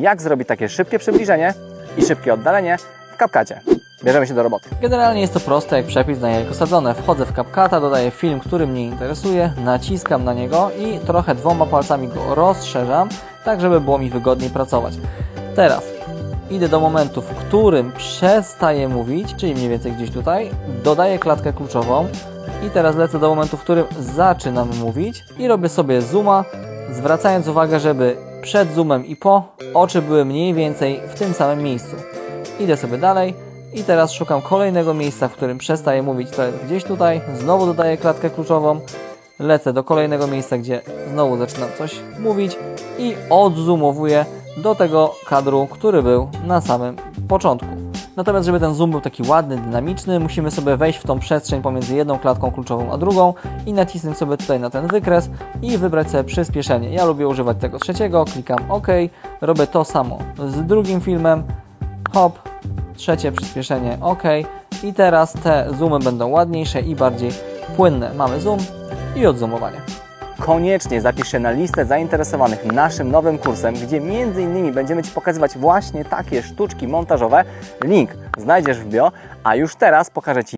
jak zrobić takie szybkie przybliżenie i szybkie oddalenie w CapCutie. Bierzemy się do roboty. Generalnie jest to proste jak przepis na jajko sadzone. Wchodzę w CapCuta, dodaję film, który mnie interesuje, naciskam na niego i trochę dwoma palcami go rozszerzam, tak żeby było mi wygodniej pracować. Teraz idę do momentu, w którym przestaję mówić, czyli mniej więcej gdzieś tutaj, dodaję klatkę kluczową i teraz lecę do momentu, w którym zaczynam mówić i robię sobie zooma, zwracając uwagę, żeby przed zoomem i po oczy były mniej więcej w tym samym miejscu. Idę sobie dalej i teraz szukam kolejnego miejsca, w którym przestaję mówić, to jest gdzieś tutaj, znowu dodaję klatkę kluczową, lecę do kolejnego miejsca, gdzie znowu zaczynam coś mówić i odzoomowuję do tego kadru, który był na samym początku. Natomiast, żeby ten zoom był taki ładny, dynamiczny, musimy sobie wejść w tą przestrzeń pomiędzy jedną klatką kluczową a drugą i nacisnąć sobie tutaj na ten wykres i wybrać sobie przyspieszenie. Ja lubię używać tego trzeciego, klikam OK, robię to samo z drugim filmem, hop, trzecie przyspieszenie OK i teraz te zoomy będą ładniejsze i bardziej płynne. Mamy zoom i odzoomowanie. Koniecznie zapisz się na listę zainteresowanych naszym nowym kursem, gdzie m.in. będziemy Ci pokazywać właśnie takie sztuczki montażowe. Link znajdziesz w bio, a już teraz pokażę Ci